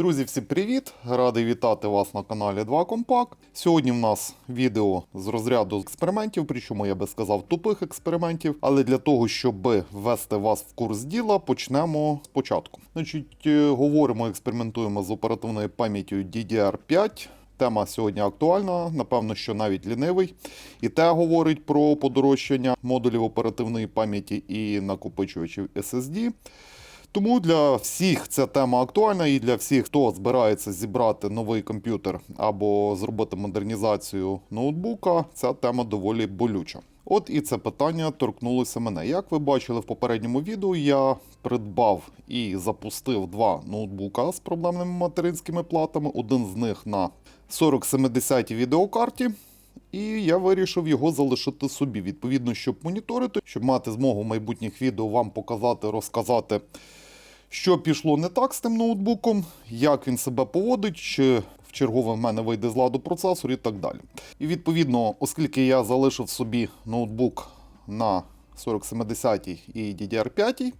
Друзі, всім привіт! Радий вітати вас на каналі 2 Компак. Сьогодні в нас відео з розряду експериментів, причому я би сказав тупих експериментів. Але для того, щоб ввести вас в курс діла, почнемо спочатку. Значить, е, говоримо, експериментуємо з оперативною пам'яттю DDR5. Тема сьогодні актуальна, напевно, що навіть лінивий. І те говорить про подорожчання модулів оперативної пам'яті і накопичувачів SSD. Тому для всіх ця тема актуальна, і для всіх, хто збирається зібрати новий комп'ютер або зробити модернізацію ноутбука, ця тема доволі болюча. От і це питання торкнулося мене. Як ви бачили в попередньому відео, я придбав і запустив два ноутбука з проблемними материнськими платами. Один з них на 4070 відеокарті. І я вирішив його залишити собі, відповідно, щоб моніторити, щоб мати змогу в майбутніх відео вам показати, розказати, що пішло не так з тим ноутбуком, як він себе поводить, чи в чергове в мене вийде з ладу процесор і так далі. І відповідно, оскільки я залишив собі ноутбук на 4070 і DDR5,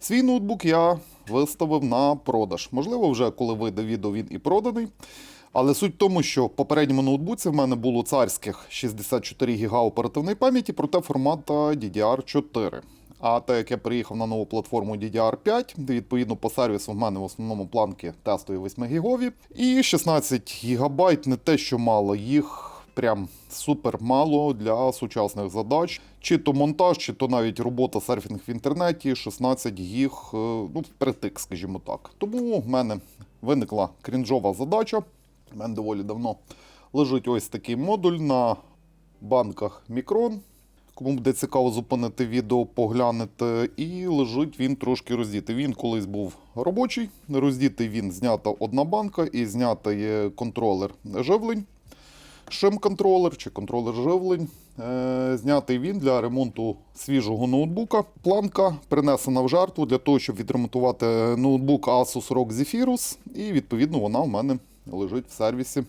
свій ноутбук я виставив на продаж. Можливо, вже коли вийде відео, він і проданий. Але суть в тому, що в попередньому ноутбуці в мене було царських 64 ГБ оперативної пам'яті, проте формата DDR4. А так як я приїхав на нову платформу DDR5, де відповідно по сервісу в мене в основному планки тестові 8 гігові. І 16 ГБ не те, що мало, їх прям супер мало для сучасних задач. Чи то монтаж, чи то навіть робота серфінг в інтернеті, 16 гіг, е, ну, впритик, скажімо так. Тому в мене виникла крінжова задача. У мене доволі давно лежить ось такий модуль на банках Мікрон. Кому буде цікаво зупинити відео, поглянути. І лежить він трошки роздітий. Він колись був робочий. Роздітий він знята одна банка і знятий є контролер живлень. Шим-контролер чи контролер живлень. Е, знятий він для ремонту свіжого ноутбука. Планка принесена в жертву для того, щоб відремонтувати ноутбук Asus ROG Zephyrus. І відповідно вона в мене лежить в сервісі.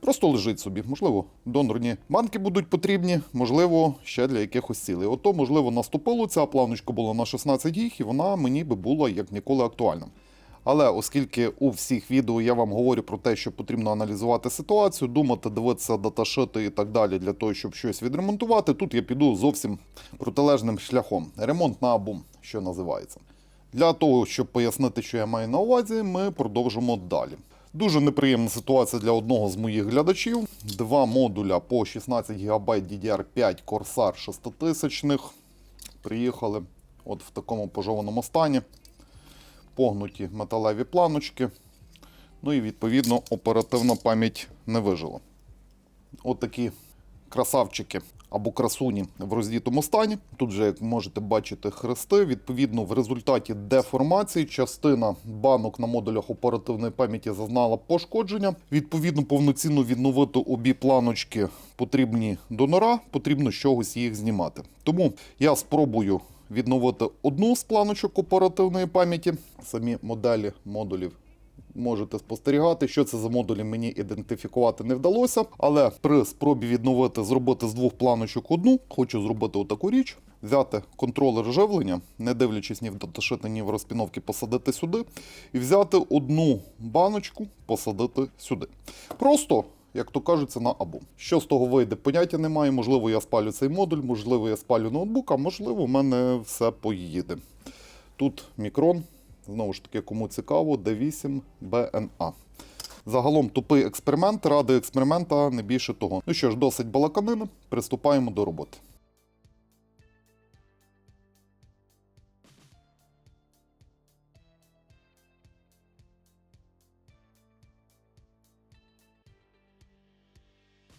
Просто лежить собі. Можливо, донорні банки будуть потрібні, можливо, ще для якихось цілей. Ото, можливо, наступило ця планочка була на 16 гіг, і вона мені би була як ніколи актуальна. Але оскільки у всіх відео я вам говорю про те, що потрібно аналізувати ситуацію, думати, дивитися даташити і так далі для того, щоб щось відремонтувати, тут я піду зовсім протилежним шляхом. Ремонт на бум, що називається. Для того, щоб пояснити, що я маю на увазі, ми продовжимо далі. Дуже неприємна ситуація для одного з моїх глядачів. Два модуля по 16 ГБ DDR5 Corsair 6000 приїхали от в такому пожованому стані. Погнуті металеві планочки. Ну і відповідно оперативна пам'ять не вижила. От такі красавчики або красуні в роздітому стані. Тут же, як можете бачити, хрести. Відповідно, в результаті деформації частина банок на модулях оперативної пам'яті зазнала пошкодження. Відповідно, повноцінно відновити обі планочки потрібні донора, потрібно з чогось їх знімати. Тому я спробую відновити одну з планочок оперативної пам'яті. Самі моделі модулів можете спостерігати, що це за модулі мені ідентифікувати не вдалося. Але при спробі відновити, зробити з двох планочок одну, хочу зробити отаку річ. Взяти контролер живлення, не дивлячись ні в даташити, ні в розпіновки, посадити сюди, і взяти одну баночку, посадити сюди. Просто, як то кажеться, на абу. Що з того вийде, поняття немає. Можливо, я спалю цей модуль, можливо, я спалю ноутбук, а можливо, в мене все поїде. Тут мікрон, Знову ж таки, кому цікаво, D8 BNA. Загалом тупий експеримент, ради експеримента не більше того. Ну що ж, досить балаканини, приступаємо до роботи.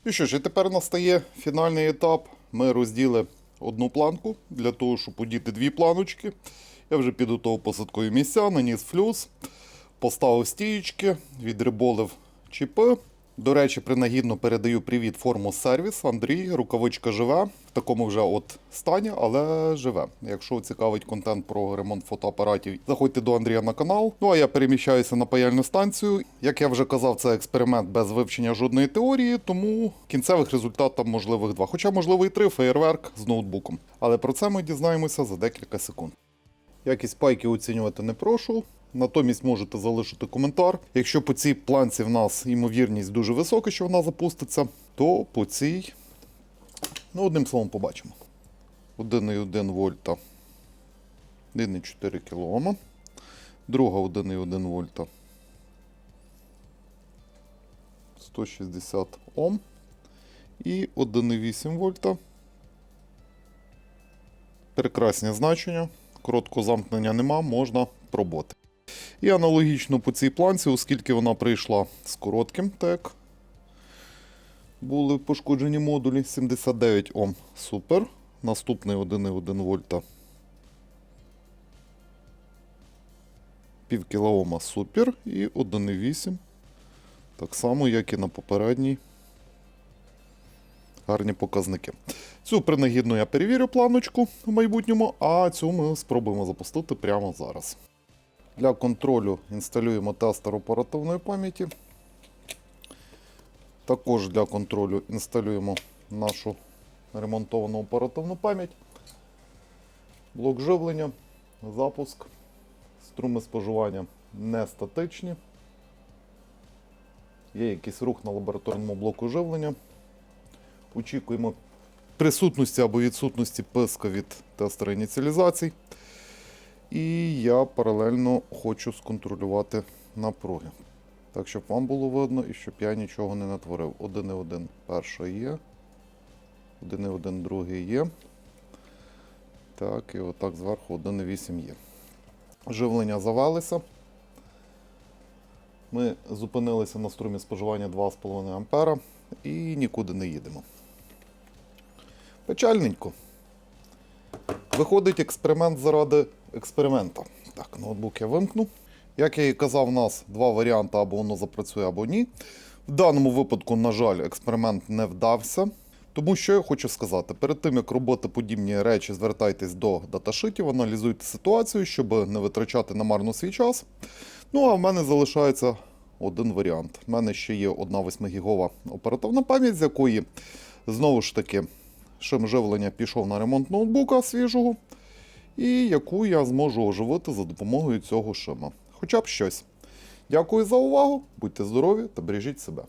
І що ж, і тепер настає фінальний етап. Ми розділи одну планку для того, щоб подіти дві планочки. Я вже підготував посадкові місця, наніс флюс, поставив стієчки, відриболив чіпи. До речі, принагідно передаю привіт форму сервіс. Андрій, рукавичка живе в такому вже от стані, але живе. Якщо цікавить контент про ремонт фотоапаратів, заходьте до Андрія на канал. Ну а я переміщаюся на паяльну станцію. Як я вже казав, це експеримент без вивчення жодної теорії, тому кінцевих результатів можливих два. Хоча, можливо, і три феєрверк з ноутбуком. Але про це ми дізнаємося за декілька секунд. Якість пайки оцінювати не прошу. Натомість можете залишити коментар. Якщо по цій планці в нас ймовірність дуже висока, що вона запуститься, то по цій, ну, одним словом, побачимо. 1,1 вольта 1,4 кОм. Друга 1,1 вольта 160 Ом. І 1,8 вольта. Прекрасні значення. Короткого замкнення нема, можна пробувати. І аналогічно по цій планці, оскільки вона прийшла з коротким тек, були пошкоджені модулі 79 Ом. Супер. Наступний 1,1 вольта. Пів кілоома супер. І 1,8. Так само, як і на попередній. Гарні показники. Цю принагідно я перевірю планочку в майбутньому, а цю ми спробуємо запустити прямо зараз. Для контролю інсталюємо тестер оперативної пам'яті. Також для контролю інсталюємо нашу ремонтовану оперативну пам'ять. Блок живлення, запуск, струми споживання не статичні. Є якийсь рух на лабораторному блоку живлення. Очікуємо присутності або відсутності писка від тестера ініціалізацій. І я паралельно хочу сконтролювати напруги. Так, щоб вам було видно і щоб я нічого не натворив. 1,1 перша є. 1,1 другий є. Так, і отак зверху 1,8 є. Живлення завелися. Ми зупинилися на струмі споживання 2,5 А і нікуди не їдемо. Печальненько. Виходить експеримент заради експеримента. Так, ноутбук я вимкну. Як я і казав, у нас два варіанти: або воно запрацює, або ні. В даному випадку, на жаль, експеримент не вдався. Тому що я хочу сказати, перед тим як робити подібні речі, звертайтесь до даташитів, аналізуйте ситуацію, щоб не витрачати намарно свій час. Ну а в мене залишається один варіант. У мене ще є одна 8 гігова оперативна пам'ять, з якої знову ж таки шим живлення пішов на ремонт ноутбука свіжого, і яку я зможу оживити за допомогою цього шима. Хоча б щось. Дякую за увагу, будьте здорові та бережіть себе.